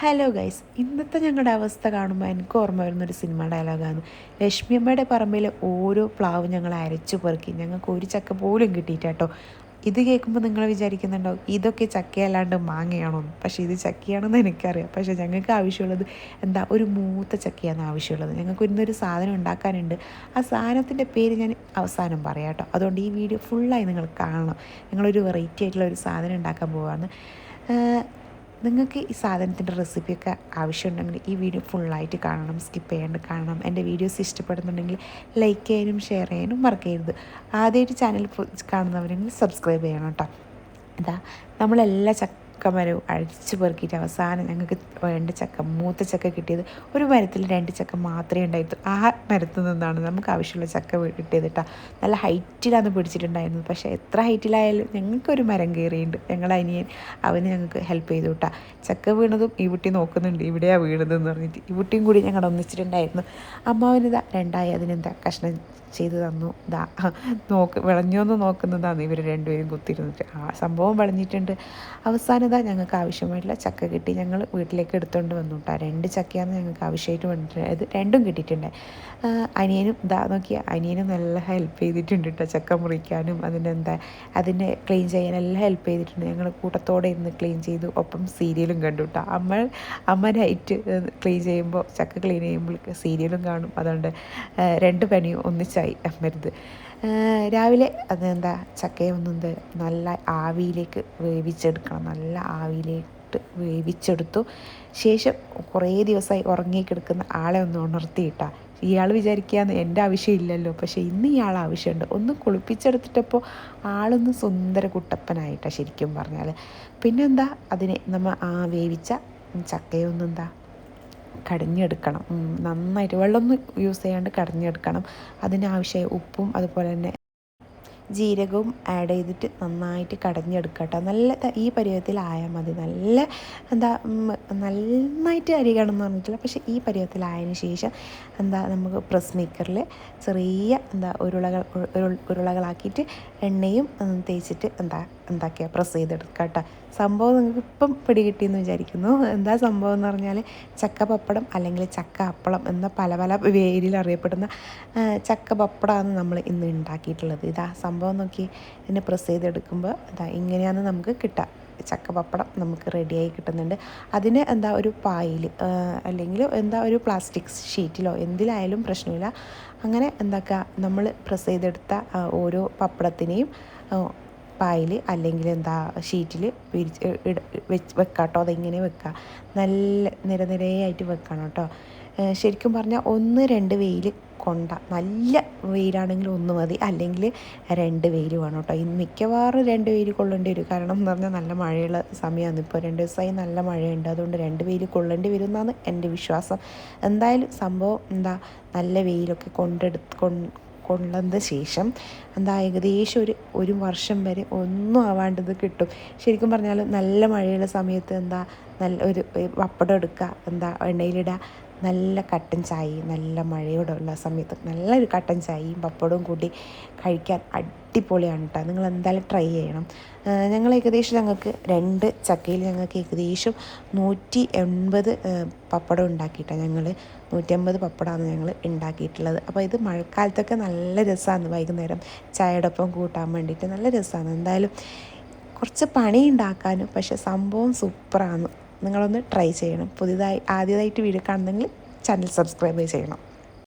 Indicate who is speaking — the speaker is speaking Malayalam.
Speaker 1: ഹലോ ഗൈസ് ഇന്നത്തെ ഞങ്ങളുടെ അവസ്ഥ കാണുമ്പോൾ എനിക്ക് ഓർമ്മ വരുന്ന ഒരു സിനിമ ഡയലോഗാണ് ലക്ഷ്മിയമ്മയുടെ പറമ്പിൽ ഓരോ പ്ലാവ് ഞങ്ങൾ അരച്ചു പെറുക്കി. ഞങ്ങൾക്ക് ഒരു ചക്ക പോലും കിട്ടിയിട്ടാട്ടോ. ഇത് കേൾക്കുമ്പോൾ നിങ്ങൾ വിചാരിക്കുന്നുണ്ടോ ഇതൊക്കെ ചക്കയല്ലാണ്ട് മാങ്ങയാണോ? പക്ഷേ ഇത് ചക്കയാണെന്ന് എനിക്കറിയാം. പക്ഷേ ഞങ്ങൾക്ക് ആവശ്യമുള്ളത് എന്താ ഒരു മൂത്ത ചക്കയാണ് ആവശ്യമുള്ളത്. ഞങ്ങൾക്ക് ഇന്നൊരു സാധനം ഉണ്ടാക്കാനുണ്ട്. ആ സാധനത്തിന്റെ പേര് ഞാൻ അവസാനം പറയാം കേട്ടോ. അതുകൊണ്ട് ഈ വീഡിയോ ഫുള്ളായി നിങ്ങൾ കാണണം. ഞങ്ങളൊരു വെറൈറ്റി ആയിട്ടുള്ള ഒരു സാധനം ഉണ്ടാക്കാൻ പോവാണ്. നിങ്ങൾക്ക് ഈ സാധനത്തിന്റെ റെസിപ്പിയൊക്കെ ആവശ്യമുണ്ടെങ്കിൽ ഈ വീഡിയോ ഫുള്ളായിട്ട് കാണണം സ്കിപ്പ് ചെയ്യാണ്ട് കാണണം. എന്റെ വീഡിയോസ് ഇഷ്ടപ്പെടുന്നുണ്ടെങ്കിൽ ലൈക്ക് ചെയ്യാനും ഷെയർ ചെയ്യാനും മറക്കരുത്. ആദ്യമായിട്ട് ചാനൽ കാണുന്നവരെങ്കിൽ സബ്സ്ക്രൈബ് ചെയ്യണം കേട്ടോ. എന്താ നമ്മളെല്ലാ ചക്ക ചക്കമരവും അഴിച്ചു പെറുക്കിയിട്ട് അവസാനം ഞങ്ങൾക്ക് രണ്ട് ചക്ക മൂത്ത ചക്ക കിട്ടിയത് ഒരു മരത്തിൽ രണ്ട് ചക്ക മാത്രമേ ഉണ്ടായിരുന്നു ആ മരത്തിൽ നിന്നാണ് നമുക്ക് ആവശ്യമുള്ള ചക്ക കിട്ടിയത് കേട്ടോ നല്ല ഹൈറ്റിലാണ് പിടിച്ചിട്ടുണ്ടായിരുന്നത് പക്ഷേ എത്ര ഹൈറ്റിലായാലും ഞങ്ങൾക്കൊരു മരം കയറിയുണ്ട്. ഞങ്ങൾ അനിയൻ അവന് ഞങ്ങൾക്ക് ഹെൽപ്പ് ചെയ്തു കേട്ടോ ചക്ക വീണതും ഈ കുട്ടി നോക്കുന്നുണ്ട്. ഇവിടെയാണ് വീണതെന്ന് പറഞ്ഞിട്ട്. ഈ കുട്ടിയും കൂടി ഞങ്ങൾ ഒന്നിച്ചിട്ടുണ്ടായിരുന്നു. അമ്മാവനിതാ രണ്ടായി അതിനെന്താ കഷ്ണം ചെയ്ത് തന്നു. ഇതാ നോക്ക് വിളഞ്ഞോന്ന് നോക്കുന്നതാണ് ഇവർ രണ്ടുപേരും കുത്തിരുന്നിട്ട് ആ സംഭവം വിളഞ്ഞിട്ടുണ്ട്. അവസാനം ഇതാ ഞങ്ങൾക്ക് ആവശ്യമായിട്ടുള്ള ചക്ക കിട്ടി. ഞങ്ങൾ വീട്ടിലേക്ക് എടുത്തുകൊണ്ട് വന്നു കേട്ടോ രണ്ട് ചക്കയാണ് ഞങ്ങൾക്ക് ആവശ്യമായിട്ട് വന്നിട്ടുണ്ട് അത് രണ്ടും കിട്ടിയിട്ടുണ്ട്. അനിയനും ഇതാ നോക്കിയ അനിയനും നല്ല ഹെൽപ്പ് ചെയ്തിട്ടുണ്ട് കേട്ടോ ചക്ക മുറിക്കാനും. അതിന്റെ എന്താ അതിനെ ക്ലീൻ ചെയ്യാനെല്ലാം ഹെൽപ്പ് ചെയ്തിട്ടുണ്ട്. ഞങ്ങൾ കൂട്ടത്തോടെ ഇരുന്ന് ക്ലീൻ ചെയ്തു. ഒപ്പം സീരിയലും കണ്ടു കേട്ടോ അമ്മ അമ്മ നൈറ്റ് ക്ലീൻ ചെയ്യുമ്പോൾ ചക്ക ക്ലീൻ ചെയ്യുമ്പോൾ സീരിയലും കാണും. അതുകൊണ്ട് രണ്ട് പനിയും ഒന്നിച്ചായി അമ്മരുത് രാവിലെ അതെന്താ? ചക്കയൊന്നത് നല്ല ആവിയിലേക്ക് വേവിച്ചെടുക്കണം. നല്ല ആവിയിലേക്ക് വേവിച്ചെടുത്തു. ശേഷം കുറേ ദിവസമായി ഉറങ്ങിക്കിടക്കുന്ന ആളെ ഒന്ന് ഉണർത്തിയിട്ടാ ഇയാൾ വിചാരിക്കുകയെന്ന് എന്റെ ആവശ്യമില്ലല്ലോ പക്ഷേ ഇന്ന് ഇയാൾ ആവശ്യമുണ്ട്. ഒന്ന് കുളിപ്പിച്ചെടുത്തിട്ടപ്പോൾ ആളൊന്ന് സുന്ദര കുട്ടപ്പനായിട്ടാണ് ശരിക്കും പറഞ്ഞാൽ പിന്നെന്താ? അതിനെ നമ്മൾ ആ വേവിച്ച ചക്കയൊന്നെന്താ? കടഞ്ഞെടുക്കണം. നന്നായിട്ട് വെള്ളമൊന്നും യൂസ് ചെയ്യാണ്ട് കടഞ്ഞെടുക്കണം. അതിനാവശ്യമായ ഉപ്പും അതുപോലെ തന്നെ ജീരകവും ആഡ് ചെയ്തിട്ട് നന്നായിട്ട് കടഞ്ഞെടുക്കട്ടെ. നല്ല ഈ പരുവത്തിലായാൽ മതി. നല്ല എന്താ നന്നായിട്ട് അരികണമെന്ന് പറഞ്ഞിട്ടില്ല. പക്ഷേ ഈ പരുവത്തിൽ ആയതിനു ശേഷം എന്താ നമുക്ക് പ്രസ് മേക്കറിൽ ചെറിയ എന്താ ഉരുളകൾ ഉരുളകളാക്കിയിട്ട് എണ്ണയും തേച്ചിട്ട് എന്താ എന്താക്കിയ? പ്രസ് ചെയ്തെടുക്കുക സംഭവം നിങ്ങൾക്ക് ഇപ്പം പിടികിട്ടിയെന്ന് വിചാരിക്കുന്നു. എന്താ സംഭവം എന്ന് പറഞ്ഞാൽ ചക്ക പപ്പടം അല്ലെങ്കിൽ ചക്ക അപ്പളം എന്ന പല പല പേരിൽ അറിയപ്പെടുന്ന ചക്ക പപ്പടമാണ് നമ്മൾ ഇന്ന് ഉണ്ടാക്കിയിട്ടുള്ളത്. ഇതാ സംഭവം നോക്കി എന്നെ പ്രസ് ചെയ്തെടുക്കുമ്പോൾ ഇതാ ഇങ്ങനെയാണ് നമുക്ക് കിട്ടുക. ചക്ക പപ്പടം നമുക്ക് റെഡിയായി കിട്ടുന്നുണ്ട്. അതിന് എന്താ ഒരു പായിൽ അല്ലെങ്കിൽ എന്താ ഒരു പ്ലാസ്റ്റിക് ഷീറ്റിലോ എന്തിലായാലും പ്രശ്നമില്ല. അങ്ങനെ എന്താക്കുക? നമ്മൾ പ്രസ് ചെയ്തെടുത്ത ഓരോ പപ്പടത്തിനെയും പായിൽ അല്ലെങ്കിൽ എന്താ ഷീറ്റിൽ വിരിച്ച് വെച്ച് വെക്കാം കേട്ടോ അതെങ്ങനെ വെക്കുക നല്ല നിരനിരയായിട്ട് വെക്കണം കേട്ടോ ശരിക്കും പറഞ്ഞാൽ ഒന്ന് രണ്ട് വെയിൽ കൊണ്ട നല്ല വെയിലാണെങ്കിൽ ഒന്ന് മതി. അല്ലെങ്കിൽ രണ്ട് വെയിൽ വേണം കേട്ടോ ഇന്ന് മിക്കവാറും രണ്ട് വെയിൽ കൊള്ളേണ്ടി വരും. കാരണം എന്ന് പറഞ്ഞാൽ നല്ല മഴയുള്ള സമയമാണ് ഇപ്പോൾ രണ്ട് ദിവസമായി നല്ല മഴയുണ്ട്. അതുകൊണ്ട് രണ്ട് വെയിൽ കൊള്ളേണ്ടി വരും എന്നാണ് എന്റെ വിശ്വാസം. എന്തായാലും സംഭവം എന്താ നല്ല വെയിലൊക്കെ കൊണ്ടെടുത്ത് കൊണ്ടതിന് ശേഷം എന്താ ഏകദേശം ഒരു ഒരു വർഷം വരെ ഒന്നും ആവാണ്ടത് കിട്ടും. ശരിക്കും പറഞ്ഞാൽ നല്ല മഴയുള്ള സമയത്ത് എന്താ നല്ല ഒരു പപ്പടം എടുക്കുക എന്താ എണ്ണയിലിടുക നല്ല കട്ടൻ ചായയും നല്ല മഴയോടെ ഉള്ള സമയത്ത് നല്ലൊരു കട്ടൻ ചായയും പപ്പടവും കൂട്ടി കഴിക്കാൻ അടിപൊളിയാണ് കേട്ടോ നിങ്ങൾ എന്തായാലും ട്രൈ ചെയ്യണം. ഞങ്ങൾ ഏകദേശം ഞങ്ങൾക്ക് രണ്ട് ചക്കയിൽ ഞങ്ങൾക്ക് ഏകദേശം നൂറ്റി എൺപത് പപ്പടം ഉണ്ടാക്കിയിട്ടാണ് ഞങ്ങൾ നൂറ്റമ്പത് പപ്പടമാണ് ഞങ്ങൾ ഉണ്ടാക്കിയിട്ടുള്ളത്. അപ്പോൾ ഇത് മഴക്കാലത്തൊക്കെ നല്ല രസമാണ് വൈകുന്നേരം ചായയോടൊപ്പം കൂട്ടാൻ വേണ്ടിയിട്ട് നല്ല രസമാണ് എന്തായാലും കുറച്ച് പണി ഉണ്ടാക്കാനും പക്ഷെ സംഭവം സൂപ്പറാണ് നിങ്ങളൊന്ന് ട്രൈ ചെയ്യണം. പുതിയതായി ആദ്യമായിട്ട് വീഡിയോ കാണുന്നെങ്കിൽ ചാനൽ സബ്സ്ക്രൈബ് ചെയ്യണം.